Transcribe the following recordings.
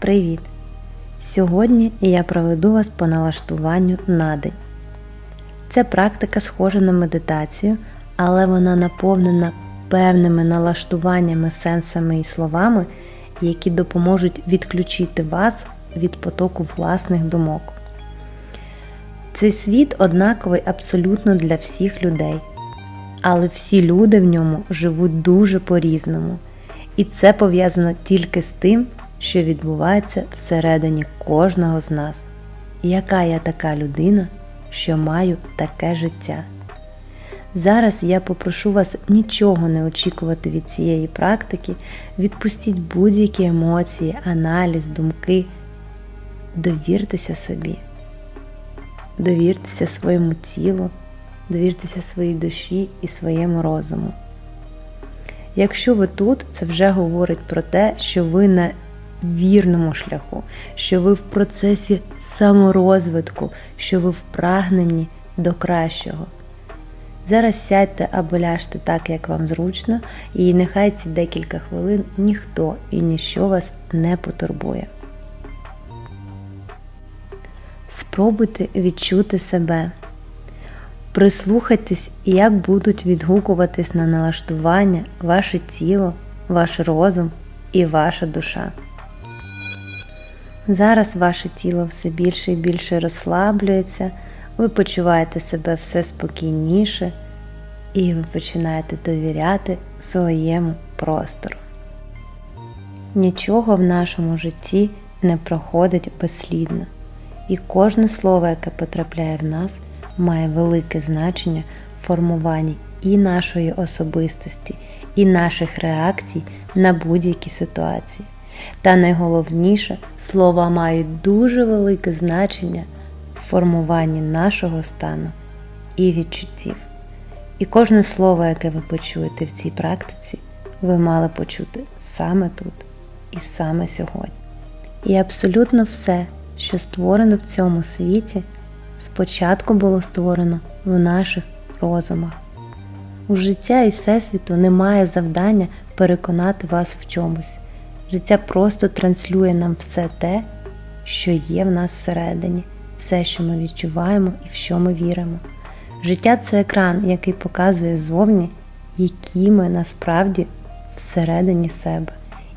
Привіт! Сьогодні я проведу вас по налаштуванню на день. Це практика схожа на медитацію, але вона наповнена певними налаштуваннями, сенсами і словами, які допоможуть відключити вас від потоку власних думок. Цей світ однаковий абсолютно для всіх людей, але всі люди в ньому живуть дуже по-різному. І це пов'язано тільки з тим, що відбувається всередині кожного з нас. Яка я така людина, що маю таке життя? Зараз я попрошу вас нічого не очікувати від цієї практики, відпустіть будь-які емоції, аналіз, думки. Довіртеся собі, довіртеся своєму тілу, довіртеся своїй душі і своєму розуму. Якщо ви тут, це вже говорить про те, що ви на вірному шляху, що ви в процесі саморозвитку, що ви в прагненні до кращого. Зараз сядьте або ляжте так, як вам зручно, і нехай ці декілька хвилин ніхто і ніщо вас не потурбує. Спробуйте відчути себе. Прислухайтесь, як будуть відгукуватись на налаштування ваше тіло, ваш розум і ваша душа. Зараз ваше тіло все більше і більше розслаблюється, ви почуваєте себе все спокійніше і ви починаєте довіряти своєму простору. Нічого в нашому житті не проходить безслідно, і кожне слово, яке потрапляє в нас, має велике значення в формуванні і нашої особистості, і наших реакцій на будь-які ситуації. Та найголовніше, слова мають дуже велике значення в формуванні нашого стану і відчуттів. І кожне слово, яке ви почуєте в цій практиці, ви мали почути саме тут і саме сьогодні. І абсолютно все, що створено в цьому світі, спочатку було створено в наших розумах. У життя і всесвіту немає завдання переконати вас в чомусь. Життя просто транслює нам все те, що є в нас всередині, все, що ми відчуваємо і в що ми віримо. Життя це екран, який показує зовні, які ми насправді всередині себе,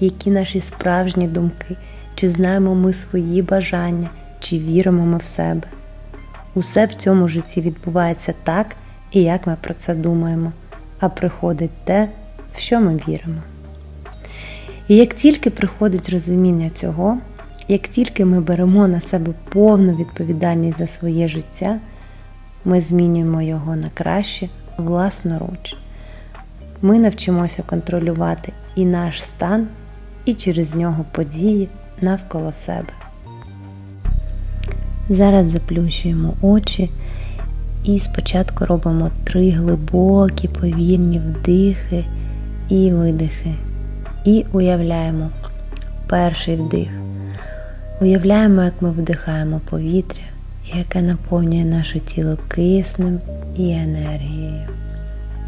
які наші справжні думки, чи знаємо ми свої бажання, чи віримо ми в себе. Усе в цьому житті відбувається так, і як ми про це думаємо, а приходить те, в що ми віримо. І як тільки приходить розуміння цього, як тільки ми беремо на себе повну відповідальність за своє життя, ми змінюємо його на краще власноруч. Ми навчимося контролювати і наш стан, і через нього події навколо себе. Зараз заплющуємо очі і спочатку робимо три глибокі повільні вдихи і видихи. І уявляємо перший вдих. Уявляємо, як ми вдихаємо повітря, яке наповнює наше тіло киснем і енергією.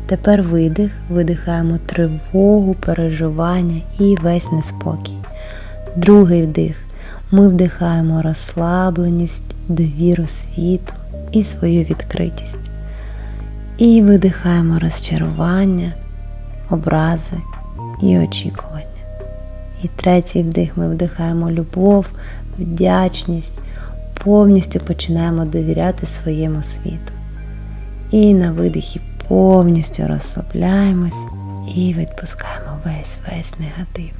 Тепер видих, видихаємо тривогу, переживання і весь неспокій. Другий вдих. Ми вдихаємо розслабленість, довіру світу і свою відкритість. І видихаємо розчарування, образи і очікування. І третій вдих ми вдихаємо любов, вдячність, повністю починаємо довіряти своєму світу. І на видихі повністю розслабляємось і відпускаємо весь весь негатив.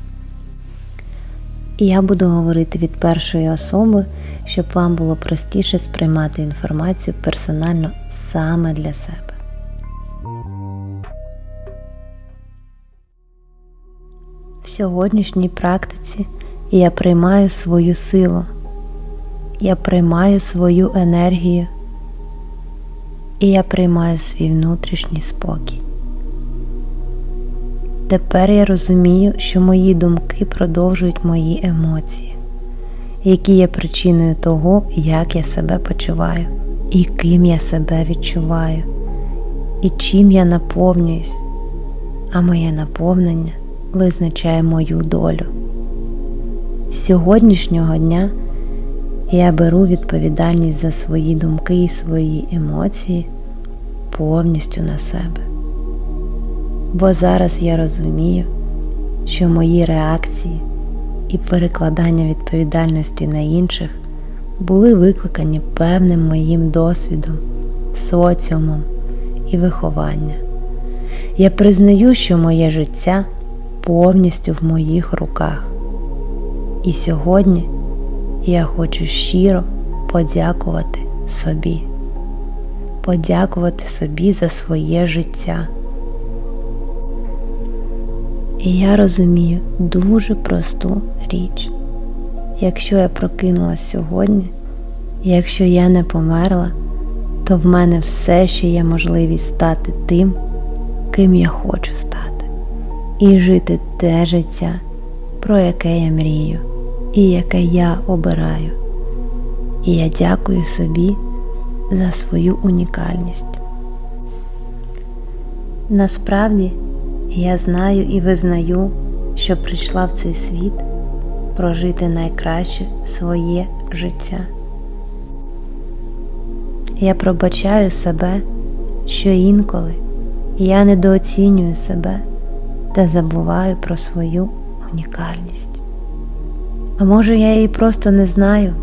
І я буду говорити від першої особи, щоб вам було простіше сприймати інформацію персонально саме для себе. Сьогоднішній практиці я приймаю свою силу, я приймаю свою енергію. І я приймаю свій внутрішній спокій. Тепер я розумію, що мої думки продовжують мої емоції, які є причиною того, як я себе почуваю, і ким я себе відчуваю, і чим я наповнююсь, а моє наповнення визначає мою долю. З сьогоднішнього дня я беру відповідальність за свої думки і свої емоції повністю на себе. Бо зараз я розумію, що мої реакції і перекладання відповідальності на інших були викликані певним моїм досвідом, соціумом і вихованням. Я признаю, що моє життя повністю в моїх руках. І сьогодні я хочу щиро подякувати собі, подякувати собі за своє життя. І я розумію дуже просту річ. Якщо я прокинулась сьогодні, якщо я не померла, то в мене все ще є можливість стати тим, ким я хочу стати, і жити те життя, про яке я мрію і яке я обираю. І я дякую собі за свою унікальність. Насправді я знаю і визнаю, що прийшла в цей світ прожити найкраще своє життя. Я пробачаю себе, що інколи я недооцінюю себе та забуваю про свою унікальність. А може, я її просто не знаю,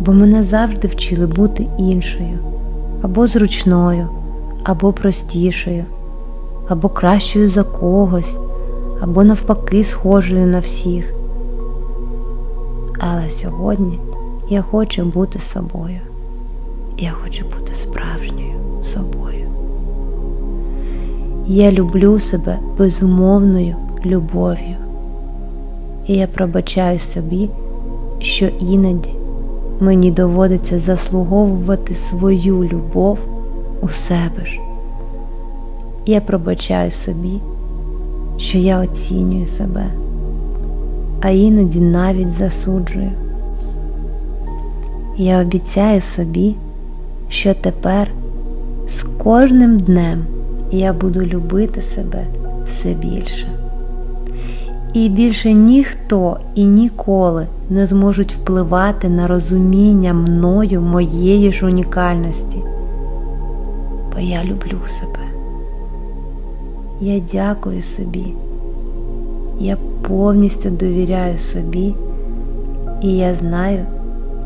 бо мене завжди вчили бути іншою, або зручною, або простішою, або кращою за когось, або навпаки схожою на всіх. Але сьогодні я хочу бути собою. Я хочу бути справжньою собою. Я люблю себе безумовною любов'ю. І я пробачаю собі, що іноді мені доводиться заслуговувати свою любов у себе ж. Я пробачаю собі, що я оцінюю себе, а іноді навіть засуджую. Я обіцяю собі, що тепер з кожним днем я буду любити себе все більше. І більше ніхто і ніколи не зможуть впливати на розуміння мною моєї ж унікальності. Бо я люблю себе. Я дякую собі. Я повністю довіряю собі, і я знаю,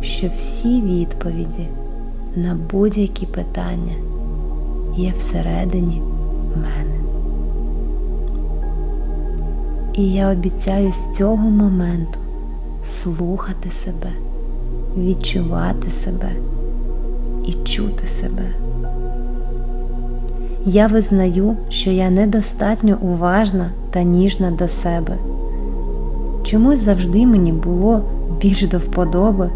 що всі відповіді на будь-які питання є всередині мене. І я обіцяю з цього моменту слухати себе, відчувати себе і чути себе. Я визнаю, що я недостатньо уважна та ніжна до себе. Чомусь завжди мені було більш до вподоби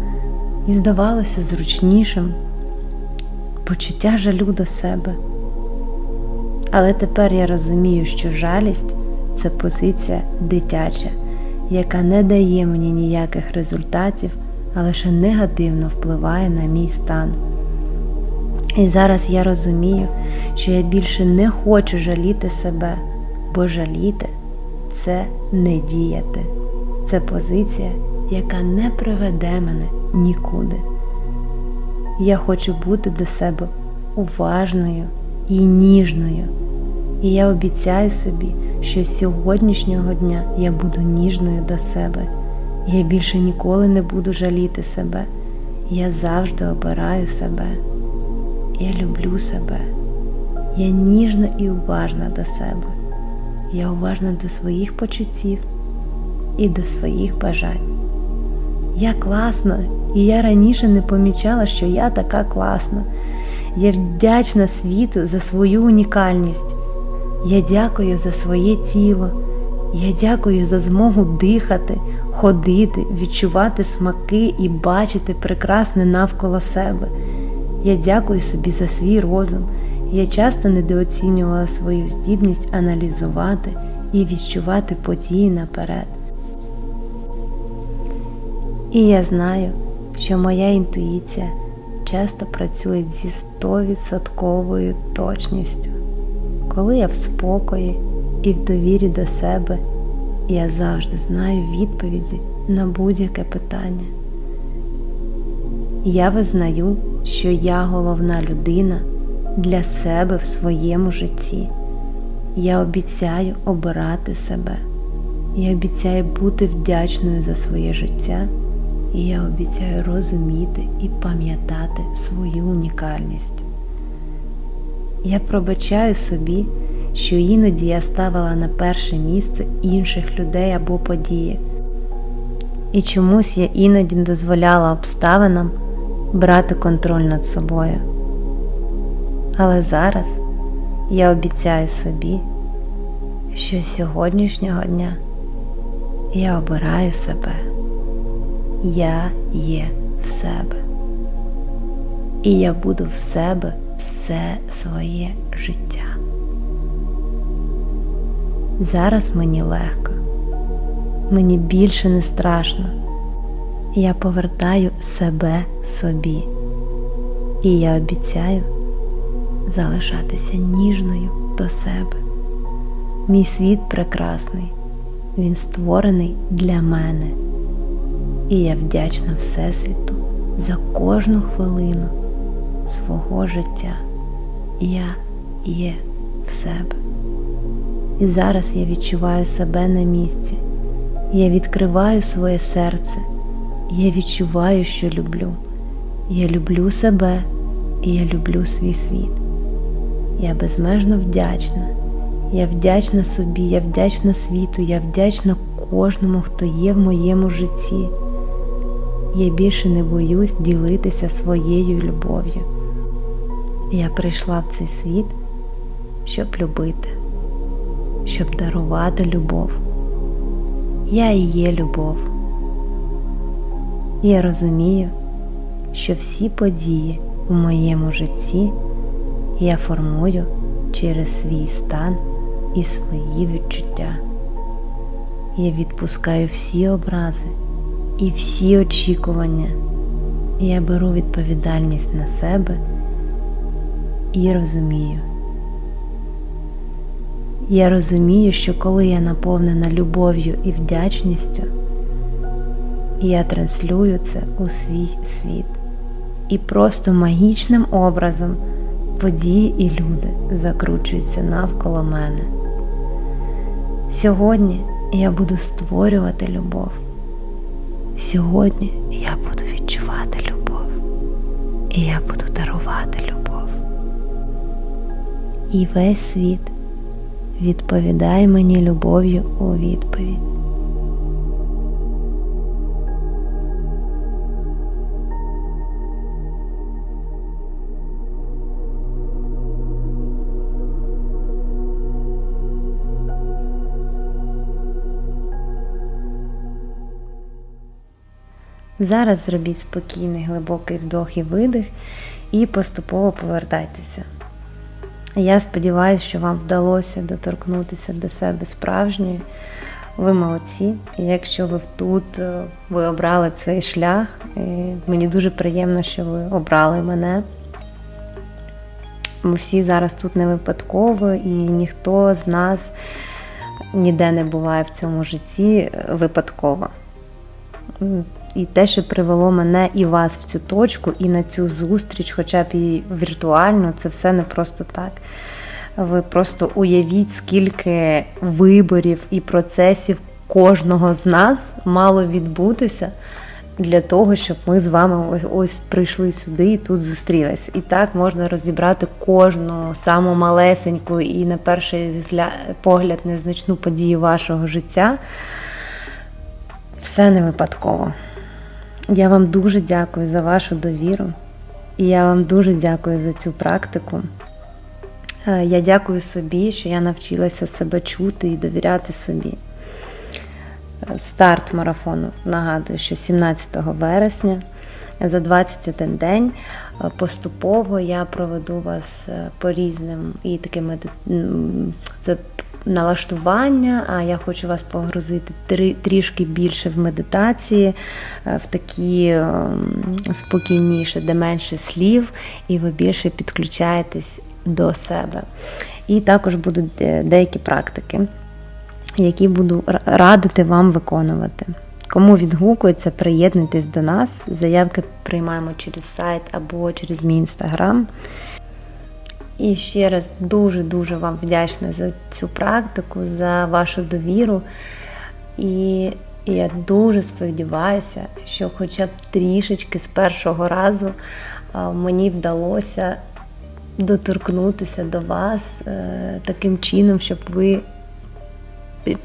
і здавалося зручнішим почуття жалю до себе. Але тепер я розумію, що жалість це позиція дитяча, яка не дає мені ніяких результатів, а лише негативно впливає на мій стан. І зараз я розумію, що я більше не хочу жаліти себе, бо жаліти це не діяти. Це позиція, яка не приведе мене нікуди. Я хочу бути до себе уважною і ніжною. І я обіцяю собі, що з сьогоднішнього дня я буду ніжною до себе. Я більше ніколи не буду жаліти себе. Я завжди обираю себе. Я люблю себе. Я ніжна і уважна до себе. Я уважна до своїх почуттів і до своїх бажань. Я класна, і я раніше не помічала, що я така класна. Я вдячна світу за свою унікальність. Я дякую за своє тіло. Я дякую за змогу дихати, ходити, відчувати смаки і бачити прекрасне навколо себе. Я дякую собі за свій розум. Я часто недооцінювала свою здібність аналізувати і відчувати події наперед. І я знаю, що моя інтуїція часто працює зі 100% точністю. Коли я в спокої і в довірі до себе, я завжди знаю відповіді на будь-яке питання. Я визнаю, що я головна людина для себе в своєму житті. Я обіцяю обирати себе. Я обіцяю бути вдячною за своє життя. І я обіцяю розуміти і пам'ятати свою унікальність. Я пробачаю собі, що іноді я ставила на перше місце інших людей або події. І чомусь я іноді дозволяла обставинам брати контроль над собою. Але зараз я обіцяю собі, що з сьогоднішнього дня я обираю себе. Я є в себе. І я буду в себе все своє життя. Зараз мені легко, мені більше не страшно. Я повертаю себе собі. І я обіцяю залишатися ніжною до себе. Мій світ прекрасний, він створений для мене. І я вдячна Всесвіту за кожну хвилину свого життя. Я є в себе. І зараз я відчуваю себе на місці. Я відкриваю своє серце. Я відчуваю, що люблю. Я люблю себе і я люблю свій світ. Я безмежно вдячна. Я вдячна собі, я вдячна світу, я вдячна кожному, хто є в моєму житті. Я більше не боюсь ділитися своєю любов'ю. Я прийшла в цей світ, щоб любити, щоб дарувати любов. Я і є любов. Я розумію, що всі події у моєму житті я формую через свій стан і свої відчуття. Я відпускаю всі образи і всі очікування. Я беру відповідальність на себе і розумію. Я розумію, що коли я наповнена любов'ю і вдячністю, я транслюю це у свій світ. І просто магічним образом події і люди закручуються навколо мене. Сьогодні я буду створювати любов. Сьогодні я буду відчувати любов. І я буду дарувати любов. І весь світ відповідає мені любов'ю у відповідь. Зараз зробіть спокійний глибокий вдох і видих і поступово повертайтеся. Я сподіваюся, що вам вдалося доторкнутися до себе справжньої. Ви молодці. Якщо ви тут е, ви обрали цей шлях, і мені дуже приємно, що ви обрали мене. Ми всі зараз тут не випадково, і ніхто з нас ніде не буває в цьому житті випадково. І те, що привело мене і вас в цю точку, і на цю зустріч, хоча б і віртуально, це все не просто так. Ви просто уявіть, скільки виборів і процесів кожного з нас мало відбутися для того, щоб ми з вами ось ось прийшли сюди і тут зустрілись. І так можна розібрати кожну саму малесеньку і на перший погляд незначну подію вашого життя. Все не випадково. Я вам дуже дякую за вашу довіру. І я вам дуже дякую за цю практику. Я дякую собі, що я навчилася себе чути і довіряти собі. Старт марафону нагадую, що 17 вересня за 21 день поступово я проведу вас по різним і такими це налаштування, а я хочу вас погрузити трішки більше в медитації, в такі спокійніше, де менше слів, і ви більше підключаєтесь до себе. І також будуть деякі практики, які буду радити вам виконувати. Кому відгукується, приєднуйтесь до нас. Заявки приймаємо через сайт або через мій інстаграм. І ще раз дуже-дуже вам вдячна за цю практику, за вашу довіру. І я дуже сподіваюся, що хоча б трішечки з першого разу мені вдалося доторкнутися до вас е, таким чином, щоб ви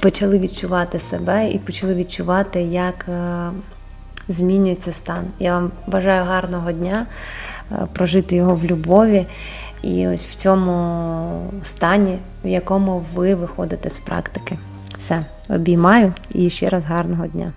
почали відчувати себе і почали відчувати, як е, змінюється стан. Я вам бажаю гарного дня, е, прожити його в любові. І ось в цьому стані, в якому ви виходите з практики. Все, обіймаю і ще раз гарного дня.